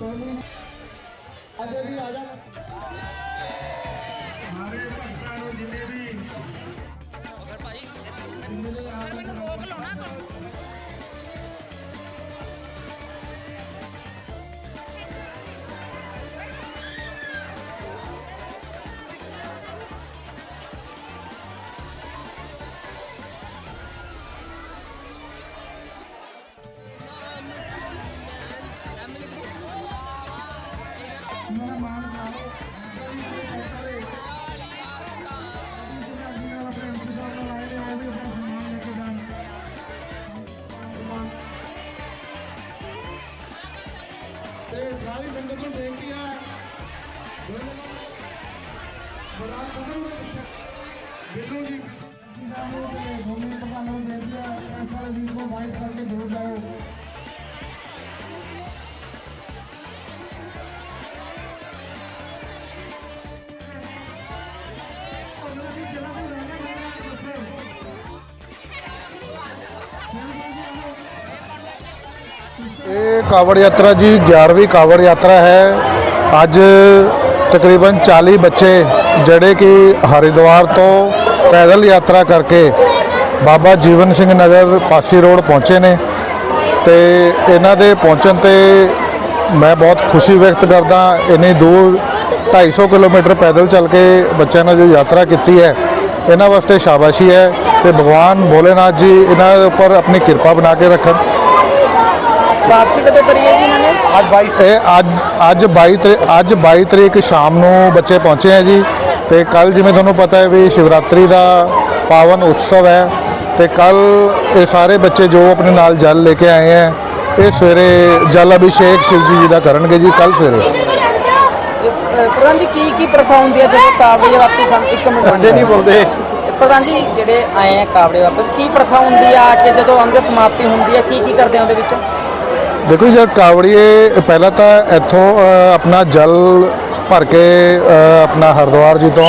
ਅਜੇ ਸਾਰੀ ਸੰਗਤ ਨੂੰ ਬੇਨਤੀ ਹੈ। ਬੜਾ ਕਦਮ ਬਿੱਲੂ ਜੀ। ਸਾਨੂੰ ਤੇ ਭੂਮੀ ਪ੍ਰਧਾਨ ਨੂੰ ਬੇਨਤੀ ਹੈ ਸਾਰੇ ਵੀਰ ਨੂੰ ਵਾਈਟ ਕਰਕੇ ਜ਼ਰੂਰ ਜਾਓ। ਇਹ ਕਾਵੜ ਯਾਤਰਾ ਜੀ 11ਵੀਂ ਕਾਵੜ ਯਾਤਰਾ ਹੈ। ਅੱਜ ਤਕਰੀਬਨ 40 ਬੱਚੇ ਜਿਹੜੇ ਕਿ ਹਰਿਦੁਆਰ ਤੋਂ ਪੈਦਲ ਯਾਤਰਾ ਕਰਕੇ ਬਾਬਾ ਜੀਵਨ ਸਿੰਘ ਨਗਰ ਪਾਸੀ ਰੋਡ ਪਹੁੰਚੇ ਨੇ ਤੇ ਇਹਨਾਂ ਦੇ ਪਹੁੰਚਣ ਤੇ ਮੈਂ ਬਹੁਤ ਖੁਸ਼ੀ ਵਿਅਕਤ ਕਰਦਾ ਇੰਨੀ ਦੂਰ 250 ਕਿਲੋਮੀਟਰ ਪੈਦਲ ਚੱਲ ਕੇ ਬੱਚਿਆਂ ਨੇ ਜੋ ਯਾਤਰਾ ਕੀਤੀ ਹੈ, ਇਹਨਾਂ ਵਾਸਤੇ ਸ਼ਾਬਾਸ਼ੀ ਹੈ ਤੇ ਭਗਵਾਨ ਭੋਲੇਨਾਥ ਜੀ, ਇਹਨਾਂ ਦੇ ਉੱਪਰ ਆਪਣੀ ਕਿਰਪਾ ਬਣਾ ਕੇ ਰੱਖਣ। ਵਾਪਸੀ ਕਦੋਂ ਕਰੀ ਹੈ ਜੀ ਇਹਨਾਂ ਨੇ? ਇਹ ਅੱਜ ਅੱਜ 22 ਤਰੀ ਅੱਜ 22 ਤਰੀਕ ਸ਼ਾਮ ਨੂੰ ਬੱਚੇ ਪਹੁੰਚੇ ਹੈ ਜੀ ਤੇ ਕੱਲ ਜਿਵੇਂ ਤੁਹਾਨੂੰ ਪਤਾ ਹੈ ਵੀ ਸ਼ਿਵਰਾਤਰੀ ਦਾ ਪਾਵਨ ਉਤਸਵ ਹੈ ਤੇ ਕੱਲ ਇਹ ਸਾਰੇ ਬੱਚੇ ਜੋ ਆਪਣੇ ਨਾਲ ਜਲ ਲੈ ਕੇ ਆਏ ਹੈ ਇਹ ਸਵੇਰੇ ਜਲ ਅਭਿਸ਼ੇਕ ਸ਼ਿਵ ਜੀ ਦਾ ਕਰਨਗੇ ਜੀ ਕੱਲ ਸਵੇਰੇ। ਪ੍ਰਧਾਨ ਜੀ ਕੀ ਕੀ ਪ੍ਰਥਾ ਹੁੰਦੀ ਹੈ ਜਦੋਂ ਕਾਵੜੇ ਵਾਪਸ ਇੱਕ ਮਿੰਟ ਅੱਗੇ ਨਹੀਂ ਬੋਲਦੇ। ਪ੍ਰਧਾਨ ਜੀ ਜਿਹੜੇ ਆਏ ਆ ਕਾਵੜੇ ਵਾਪਸ ਕੀ ਪ੍ਰਥਾ ਹੁੰਦੀ ਆ ਕਿ ਜਦੋਂ ਅੰਗ ਸਮਾਪਤੀ ਹੁੰਦੀ ਹੈ ਕੀ ਕੀ ਕਰਦੇ ਆ ਉਹਦੇ ਵਿੱਚ? ਦੇਖੋ ਜੀ ਕਾਵੜੀਏ ਪਹਿਲਾਂ ਤਾਂ ਇੱਥੋਂ ਆਪਣਾ ਜਲ ਭਰ ਕੇ ਆਪਣਾ ਹਰਿਦੁਆਰ ਜੀ ਤੋਂ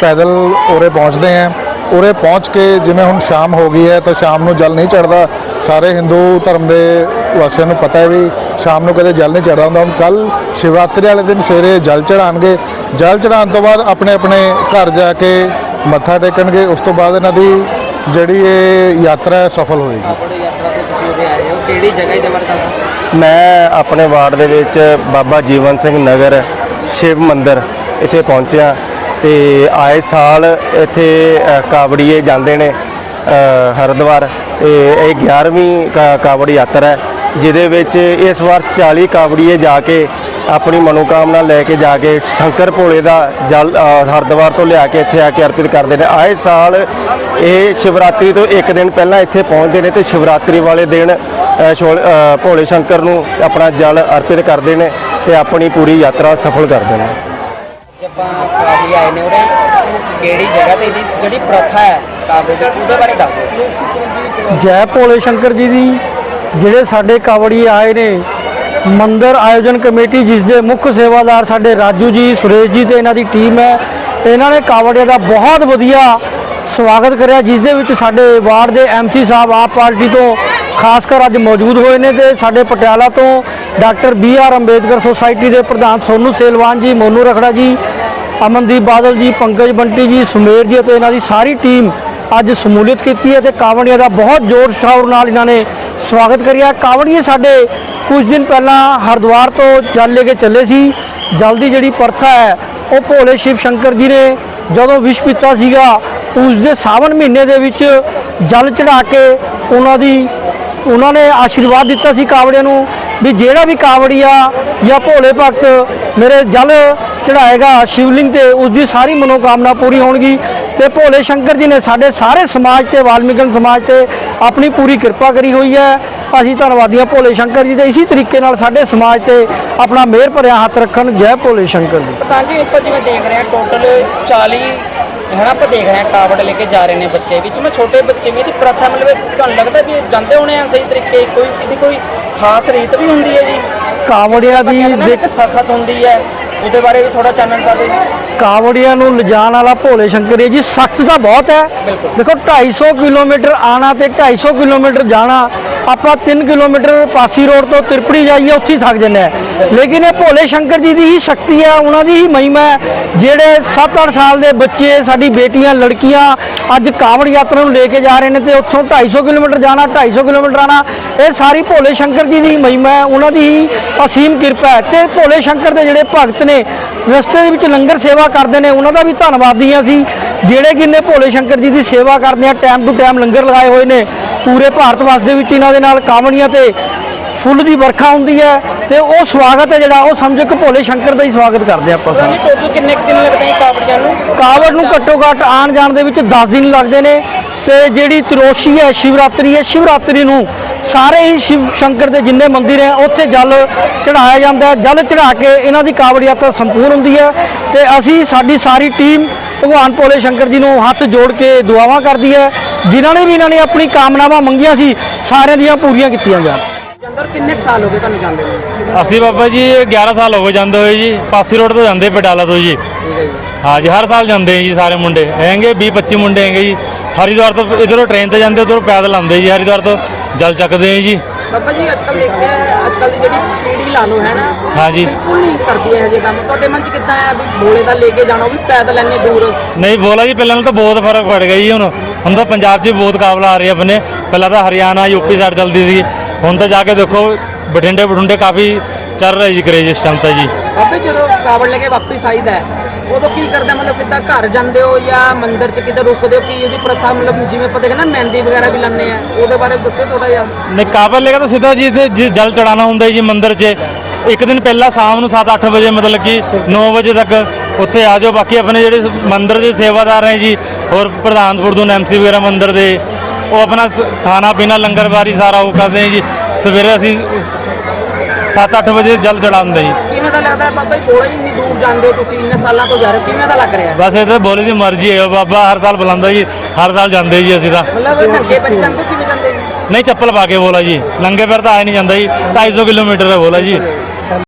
ਪੈਦਲ ਉਰੇ ਪਹੁੰਚਦੇ ਹੈ ਉਰੇ ਪਹੁੰਚ ਕੇ ਜਿਵੇਂ ਹੁਣ ਸ਼ਾਮ ਹੋ ਗਈ ਹੈ, ਤਾਂ ਸ਼ਾਮ ਨੂੰ ਜਲ ਨਹੀਂ ਚੜਦਾ ਸਾਰੇ ਹਿੰਦੂ ਧਰਮ ਦੇ ਵਾਸੀਆਂ ਨੂੰ ਪਤਾ ਹੈ ਵੀ ਸ਼ਾਮ ਨੂੰ ਕਦੇ ਜਲ ਨਹੀਂ ਚੜਦਾ ਹੁੰਦਾ। ਹੁਣ ਕੱਲ ਸ਼ਿਵਰਾਤਰੀ ਵਾਲੇ ਦਿਨ ਸਵੇਰੇ ਜਲ ਚੜਾਣਗੇ ਜਲ ਚੜਾਉਣ ਤੋਂ ਬਾਅਦ ਆਪਣੇ ਆਪਣੇ ਘਰ ਜਾ ਕੇ ਮੱਥਾ ਟੇਕਣਗੇ। ਉਸ ਤੋਂ ਬਾਅਦ ਇਹਨਾਂ ਦੀ ਜਿਹੜੀ ਇਹ ਯਾਤਰਾ ਹੈ, ਸਫਲ ਹੋਏਗੀ। ਕਾਵੜੇ ਯਾਤਰਾ ਤੇ ਤੁਸੀਂ ਉਰੇ ਆਏ ਹੋ। ਕਿਹੜੀ ਜਗ੍ਹਾ ਦੇ ਬਾਰੇ ਦੱਸੋ? ਮੈਂ ਆਪਣੇ ਵਾਰਡ ਦੇ ਵਿੱਚ ਬਾਬਾ ਜੀਵਨ ਸਿੰਘ ਨਗਰ ਸ਼ਿਵ ਮੰਦਿਰ ਇੱਥੇ ਪਹੁੰਚਿਆ ਤੇ ਆਏ ਸਾਲ ਇੱਥੇ ਅ, ਕਾਵੜੀਏ ਜਾਂਦੇ ਨੇ ਅ, ਹਰਿਦੁਆਰ ਤੇ ਇਹ 11ਵੀਂ ਕਾ- ਕਾਵੜ ਯਾਤਰਾ ਹੈ ਜਿਹਦੇ ਵਿੱਚ ਇਸ ਵਾਰ 40 ਕਾਵੜੀਏ ਜਾ ਕੇ ਆਪਣੀ ਮਨੋਕਾਮਨਾ ਲੈ ਕੇ ਜਾ ਕੇ ਸ਼ੰਕਰ ਭੋਲੇ ਦਾ ਜਲ ਅ, ਹਰਿਦੁਆਰ ਤੋਂ ਲਿਆ ਕੇ ਇੱਥੇ ਆ ਕੇ ਅਰਪਿਤ ਕਰਦੇ ਨੇ। ਆਏ ਸਾਲ ਇਹ ਸ਼ਿਵਰਾਤਰੀ ਤੋਂ ਇੱਕ ਦਿਨ ਪਹਿਲਾਂ ਇੱਥੇ ਪਹੁੰਚਦੇ ਨੇ ਤੇ ਸ਼ਿਵਰਾਤਰੀ ਵਾਲੇ ਦਿਨ ਭੋਲੇ ਸ਼ੰਕਰ ਨੂੰ ਆਪਣਾ ਜਲ ਅਰਪਿਤ ਕਰਦੇ ਨੇ ਤੇ ਆਪਣੀ ਪੂਰੀ ਯਾਤਰਾ ਸਫਲ ਕਰਦੇ ਨੇ। ਜੇ ਆਪਾਂ ਕਾਵੜੇ ਆਏ ਨੇ ਉਰੇ ਕਿਹੜੀ ਜਗ੍ਹਾ ਤੇ ਇਹਦੀ ਜਿਹੜੀ ਪ੍ਰਥਾ ਹੈ ਕਾਵੜੇ ਦੀ ਉਹਦੇ ਬਾਰੇ ਦੱਸੋ ਜੈ ਭੋਲੇ ਸ਼ੰਕਰ ਜੀ ਦੀ ਜਿਹੜੇ ਸਾਡੇ ਕਾਵੜੀ ਆਏ ਨੇ ਮੰਦਰ ਆਯੋਜਨ ਕਮੇਟੀ, ਜਿਸ ਦੇ ਮੁੱਖ ਸੇਵਾਦਾਰ ਸਾਡੇ ਰਾਜੂ ਜੀ, ਸੁਰੇਸ਼ ਜੀ ਤੇ ਇਹਨਾਂ ਦੀ ਟੀਮ ਹੈ। ਇਹਨਾਂ ਨੇ ਕਾਵੜੀਆਂ ਦਾ ਬਹੁਤ ਵਧੀਆ ਸਵਾਗਤ ਕਰਿਆ, ਜਿਸ ਦੇ ਵਿੱਚ ਸਾਡੇ ਵਾਰਡ ਦੇ ਐਮਸੀ ਸਾਹਿਬ ਆਪ ਪਾਰਟੀ ਤੋਂ ਖਾਸ ਕਰ ਅੱਜ ਮੌਜੂਦ ਹੋਏ ਨੇ ਤੇ ਸਾਡੇ ਪਟਿਆਲਾ ਤੋਂ doctor B R Ambedkar society ਦੇ ਪ੍ਰਧਾਨ ਸੋਨੂ ਸੇਲਵਾਨ ਜੀ, ਮੋਨੂ ਰਖੜਾ ਜੀ, ਅਮਨਦੀਪ ਬਾਦਲ ਜੀ, ਪੰਕਜ ਬੰਟੀ ਜੀ, ਸੁਮੇਰ ਜੀ ਅਤੇ ਇਹਨਾਂ ਦੀ ਸਾਰੀ ਟੀਮ ਅੱਜ ਸਮੂਲੀਅਤ ਕੀਤੀ ਹੈ ਤੇ ਕਾਵੜੀਆਂ ਦਾ ਬਹੁਤ ਜ਼ੋਰ ਸ਼ੋਰ ਨਾਲ ਇਹਨਾਂ ਨੇ ਸਵਾਗਤ ਕਰਿਆ। ਕਾਵੜੀਏ ਸਾਡੇ ਕੁਝ ਦਿਨ ਪਹਿਲਾਂ ਹਰਿਦੁਆਰ ਤੋਂ ਜਲ ਲੈ ਕੇ ਚੱਲੇ ਸੀ। ਜਲ ਦੀ ਜਿਹੜੀ ਪ੍ਰਥਾ ਹੈ, ਉਹ ਭੋਲੇ ਸ਼ਿਵ ਸ਼ੰਕਰ ਜੀ ਨੇ ਜਦੋਂ ਵਿਸ਼ ਪੀਤਾ ਸੀਗਾ, ਉਸ ਦੇ ਸਾਵਨ ਮਹੀਨੇ ਦੇ ਵਿੱਚ ਜਲ ਚੜਾ ਕੇ ਉਹਨਾਂ ਦੀ, ਉਹਨਾਂ ਨੇ ਆਸ਼ੀਰਵਾਦ ਦਿੱਤਾ ਸੀ ਕਾਵੜਿਆਂ ਨੂੰ ਵੀ ਜਿਹੜਾ ਵੀ ਕਾਵੜੀਆ ਜਾਂ ਭੋਲੇ ਭਗਤ ਮੇਰੇ ਜਲ ਚੜਾਏਗਾ ਸ਼ਿਵਲਿੰਗ ਤੇ, ਉਸ ਦੀ ਸਾਰੀ ਮਨੋਕਾਮਨਾ ਪੂਰੀ ਹੋਣਗੀ। ਤੇ ਭੋਲੇ ਸ਼ੰਕਰ ਜੀ ਨੇ ਸਾਡੇ ਸਾਰੇ ਸਮਾਜ ਤੇ ਵਾਲਮੀਕਨ ਸਮਾਜ ਤੇ ਆਪਣੀ ਪੂਰੀ ਕਿਰਪਾ ਕਰੀ ਹੋਈ ਹੈ। ਅਸੀਂ ਧੰਨਵਾਦੀ ਹਾਂ ਭੋਲੇ ਸ਼ੰਕਰ ਜੀ ਦੇ ਇਸੇ ਤਰੀਕੇ ਨਾਲ ਸਾਡੇ ਸਮਾਜ ਤੇ ਆਪਣਾ ਮਿਹਰ ਭਰਿਆ ਹੱਥ ਰੱਖਣ ਜੈ ਭੋਲੇ ਸ਼ੰਕਰ ਜੀ। ਪ੍ਰਧਾਨ ਜੀ ਆਪਾਂ ਜਿਵੇਂ ਦੇਖ ਰਹੇ ਹਾਂ ਟੋਟਲ 40 ਹਨਾ ਆਪਾਂ ਦੇਖ ਰਹੇ ਹਾਂ ਕਾਵੜ ਲੈ ਕੇ ਜਾ ਰਹੇ ਨੇ ਬੱਚੇ ਵਿੱਚ। ਮੈਂ ਛੋਟੇ ਬੱਚੇ ਵੀ ਇਹਦੀ ਪ੍ਰਥਾ ਮਤਲਬ ਤੁਹਾਨੂੰ ਲੱਗਦਾ ਵੀ ਜਾਂਦੇ ਹੋਣੇ ਆ ਸਹੀ ਤਰੀਕੇ ਕੋਈ ਇਹਦੀ ਕੋਈ ਖਾਸ ਰੀਤ ਵੀ ਹੁੰਦੀ ਹੈ ਜੀ? ਕਾਵੜਿਆਂ ਦੀ ਦੇਖ ਸਖਤ ਹੁੰਦੀ ਹੈ। ਉਹਦੇ ਬਾਰੇ ਵੀ ਥੋੜਾ ਚਾਨਣ ਪਾ ਦਿਓ। ਕਾਵੜੀਆਂ ਨੂੰ ਲਿਜਾਣ ਵਾਲਾ ਭੋਲੇ ਸ਼ੰਕਰ ਹੈ ਜੀ ਸਖਤ ਤਾਂ ਬਹੁਤ ਹੈ। ਦੇਖੋ 250 ਕਿਲੋਮੀਟਰ ਆਣਾ ਤੇ 250 ਕਿਲੋਮੀਟਰ ਜਾਣਾ ਆਪਾਂ 3 ਕਿਲੋਮੀਟਰ ਪਾਸੀ ਰੋਡ ਤੋਂ ਤਿਰਪੜੀ ਜਾਈਏ ਉੱਥੇ ਥੱਕ ਜੰਨੇ ਲੇਕਿਨ ਇਹ ਭੋਲੇ ਸ਼ੰਕਰ ਜੀ ਦੀ ਹੀ ਸ਼ਕਤੀ ਹੈ ਉਹਨਾਂ ਦੀ ਹੀ ਮਹਿਮਾ ਹੈ। ਜਿਹੜੇ 7-8 ਸਾਲ ਦੇ ਬੱਚੇ, ਸਾਡੀ ਬੇਟੀਆਂ, ਲੜਕੀਆਂ ਅੱਜ ਕਾਵੜ ਯਾਤਰਾ ਨੂੰ ਲੈ ਕੇ ਜਾ ਰਹੇ ਨੇ ਤੇ ਉੱਥੋਂ 250 ਕਿਲੋਮੀਟਰ ਜਾਣਾ 250 ਕਿਲੋਮੀਟਰ ਆਣਾ ਇਹ ਸਾਰੀ ਭੋਲੇ ਸ਼ੰਕਰ ਜੀ ਦੀ ਮਹਿਮਾ ਹੈ। ਉਹਨਾਂ ਦੀ ਹੀ ਅਸੀਮ ਕਿਰਪਾ ਹੈ ਤੇ ਭੋਲੇ ਸ਼ੰਕਰ ਦੇ ਜਿਹੜੇ ਭਗਤ ਨੇ, ਰਸਤੇ ਦੇ ਵਿੱਚ ਲੰਗਰ ਸੇਵਾ ਕਰਦੇ ਨੇ, ਉਹਨਾਂ ਦਾ ਵੀ ਧੰਨਵਾਦੀ ਹਾਂ ਅਸੀਂ। ਜਿਹੜੇ ਕਿੰਨੇ ਭੋਲੇ ਸ਼ੰਕਰ ਜੀ ਦੀ ਸੇਵਾ ਕਰਦੇ ਆ, ਟਾਈਮ ਟੂ ਟਾਈਮ ਲੰਗਰ ਲਗਾਏ ਹੋਏ ਨੇ, ਪੂਰੇ ਭਾਰਤ ਵਰਸ਼ ਦੇ ਵਿੱਚ ਇਹਨਾਂ ਦੇ ਨਾਲ ਕਾਵੜੀਆਂ ਤੇ ਫੁੱਲ ਦੀ ਵਰਖਾ ਹੁੰਦੀ ਹੈ ਤੇ ਉਹ ਸਵਾਗਤ ਹੈ ਜਿਹੜਾ ਉਹ ਸਮਝੋ ਕਿ ਭੋਲੇ ਸ਼ੰਕਰ ਦਾ ਹੀ ਸਵਾਗਤ ਕਰਦੇ ਆਪਾਂ ਸਾਰੇ। ਜੀ ਟੋਟਲ ਕਿੰਨੇ ਦਿਨ ਲੱਗਦੇ ਆ ਕਾਵੜੀਆਂ ਨੂੰ? ਕਾਵੜ ਨੂੰ ਘੱਟੋ ਘੱਟ ਆਣ ਜਾਣ ਦੇ ਵਿੱਚ 10 ਦਿਨ ਲੱਗਦੇ ਨੇ ਤੇ ਜਿਹੜੀ ਤਰੋਸ਼ੀ ਹੈ ਸ਼ਿਵਰਾਤਰੀ ਹੈ ਸ਼ਿਵਰਾਤਰੀ ਨੂੰ ਸਾਰੇ ਹੀ ਸ਼ਿਵ ਸ਼ੰਕਰ ਦੇ ਜਿੰਨੇ ਮੰਦਿਰ ਹੈ ਉੱਥੇ ਜਲ ਚੜਾਇਆ ਜਾਂਦਾ ਹੈ। ਜਲ ਚੜਾ ਕੇ ਇਹਨਾਂ ਦੀ ਕਾਵੜ ਯਾਤਰਾ ਸੰਪੂਰਨ ਹੁੰਦੀ ਹੈ ਤੇ ਅਸੀਂ ਸਾਡੀ ਸਾਰੀ ਟੀਮ ਭਗਵਾਨ ਭੋਲੇ ਸ਼ੰਕਰ ਜੀ ਨੂੰ ਹੱਥ ਜੋੜ ਕੇ ਦੁਆਵਾਂ ਕਰਦੀ ਹੈ। ਜਿਨ੍ਹਾਂ ਨੇ ਵੀ ਇਹਨਾਂ ਨੇ ਆਪਣੀ ਕਾਮਨਾਵਾਂ ਮੰਗੀਆਂ ਸੀ ਸਾਰਿਆਂ ਦੀਆਂ ਪੂਰੀਆਂ ਕੀਤੀਆਂ ਜਾਣ। ਅੰਦਰ ਕਿੰਨੇ ਸਾਲ ਹੋ ਗਏ ਤੁਹਾਨੂੰ ਜਾਂਦੇ ਨੂੰ ਅਸੀਂ ਬਾਬਾ ਜੀ 11 ਸਾਲ ਹੋ ਗਏ ਜਾਂਦੇ ਹੋਏ ਜੀ। ਪਾਸੀ ਰੋਡ ਤੋਂ ਜਾਂਦੇ ਪਟਿਆਲਾ ਤੋਂ ਜੀ। ਹਾਂ ਜੀ। ਹਰ ਸਾਲ ਜਾਂਦੇ ਜੀ ਸਾਰੇ ਮੁੰਡੇ। ਹੈਂਗੇ 20 25 ਮੁੰਡੇ ਹੈਗੇ ਜੀ। ਹਰਿਦੁਆਰ ਤੋਂ ਇਧਰੋਂ ਟ੍ਰੇਨ ਤੇ ਜਾਂਦੇ ਉਧਰੋਂ ਪੈਦਲ ਆਉਂਦੇ ਜੀ। ਹਰਿਦੁਆਰ ਤੋਂ ਜਲ ਚੱਕਦੇ ਜੀ। ਬਾਬਾ ਜੀ ਅੱਜਕੱਲ ਦੇਖਿਆ ਅੱਜ ਕੱਲ ਦੀ ਜਿਹੜੀ ਪੀੜ੍ਹੀ ਲਾ ਹੈ ਨਾ? ਹਾਂ ਜੀ। ਬਿਲਕੁਲ ਨਹੀਂ ਕਰਦੀ ਇਹ ਜਿਹੇ ਕੰਮ। ਤੁਹਾਡੇ ਮਨ ਚ ਕਿੱਦਾਂ ਆ ਵੀ ਭੋਲੇ ਦਾ ਲੈ ਕੇ ਜਾਣਾ ਉਹ ਵੀ ਪੈਦਲ ਇੰਨੀ ਦੂਰ? ਨਹੀਂ ਬੋਲਾ ਜੀ ਪਹਿਲਾਂ ਨਾਲ ਤਾਂ ਬਹੁਤ ਫ਼ਰਕ ਪੜ ਗਿਆ ਜੀ ਹੁਣ। ਹੁਣ ਤਾਂ ਪੰਜਾਬ 'ਚ ਬਹੁਤ ਕਾਬਲਾ ਆ ਰਹੀ ਆਪਣੇ। ਪਹਿਲਾਂ ਤਾਂ ਹਰਿਆਣਾ ਯੂਪੀ ਸਾਈਡ ਚੱਲਦੀ ਸੀ। ਹੁਣ ਤਾਂ ਜਾ ਕੇ ਦੇਖੋ ਬਠਿੰਡੇ ਬਠੁੰਡੇ ਕਾਫੀ ਚੱਲ ਰਿਹਾ ਜੀ ਕਰੇਜ ਇਸ ਟਾਈਮ ਤਾਂ ਜੀ। ਬਾਬੇ ਜਦੋਂ ਕਾਵੜ ਲੈ ਕੇ ਵਾਪਿਸ ਆਈਦਾ ਹੈ, ਉਦੋਂ ਕੀ ਕਰਦੇ? ਮਤਲਬ ਸਿੱਧਾ ਘਰ ਜਾਂਦੇ ਹੋ ਜਾਂ ਮੰਦਿਰ ਚ ਕਿਤੇ ਰੁਕਦੇ ਹੋ? ਕੀ ਉਹਦੀ ਪ੍ਰਥਾ ਮਤਲਬ ਜਿਵੇਂ ਪਤਾ ਕਿ ਨਾ ਮਹਿੰਦੀ ਵਗੈਰਾ ਵੀ ਲਾਉਂਦੇ ਆ ਉਹਦੇ ਬਾਰੇ ਦੱਸੋ ਥੋੜਾ ਜਿਹਾ। ਨਹੀਂ ਕਾਬਲ ਲੇਗਾ ਤਾਂ ਸਿੱਧਾ ਜੀ ਇੱਥੇ ਜੀ ਜਲ ਚੜਾਣਾ ਹੁੰਦਾ ਜੀ ਮੰਦਿਰ 'ਚ। ਇੱਕ ਦਿਨ ਪਹਿਲਾਂ ਸ਼ਾਮ ਨੂੰ 7-8 ਵਜੇ ਮਤਲਬ ਕਿ 9 ਵਜੇ ਤੱਕ ਉੱਥੇ ਆ ਜਾਓ। ਬਾਕੀ ਆਪਣੇ ਜਿਹੜੇ ਮੰਦਿਰ ਦੇ ਸੇਵਾਦਾਰ ਹੈ ਜੀ ਹੋਰ ਪ੍ਰਧਾਨ ਪ੍ਰਧੂਨ ਐਮਸੀ ਵਗੈਰਾ ਮੰਦਿਰ ਦੇ ਉਹ ਆਪਣਾ ਖਾਣਾ ਪੀਣਾ ਲੰਗਰ ਬਾਰੀ ਸਾਰਾ ਉਹ ਕਰਦੇ ਜੀ। ਸਵੇਰੇ ਅਸੀਂ 7-8 ਵਜੇ ਜਲ ਚੜਾਉਂਦੇ ਜੀ। ਕਿਵੇਂ ਦਾ ਲੱਗਦਾ ਹੈ ਬਾਬਾ ਜੀ ਬੋਲੇ ਇੰਨੀ ਦੂਰ ਜਾਂਦੇ ਹੋ ਤੁਸੀਂ ਇੰਨੇ ਸਾਲਾਂ ਤੋਂ ਜਾ ਰਹੇ ਹੋ ਕਿਵੇਂ ਦਾ ਲੱਗ ਰਿਹਾ ਹੈ? ਬਸ ਇਹ ਤਾਂ ਬੋਲੇ ਦੀ ਮਰਜ਼ੀ ਹੈ ਬਾਬਾ ਹਰ ਸਾਲ ਬੁਲਾਉਂਦਾ ਜੀ ਹਰ ਸਾਲ ਜਾਂਦੇ ਜੀ ਅਸੀਂ ਤਾਂ। ਮਤਲਬ ਨੰਗੇ ਪੈਰ ਜਾਂਦੇ ਹੋ, ਕਿਵੇਂ ਜਾਂਦੇ ਹੋ? ਨਹੀਂ ਚੱਪਲ ਪਾ ਕੇ ਬੋਲਾ ਜੀ। ਲੰਗੇ ਪੈਰ ਤਾਂ ਆਏ ਨਹੀਂ ਜਾਂਦਾ ਜੀ 250 ਕਿਲੋਮੀਟਰ ਹੈ ਬੋਲਾ ਜੀ।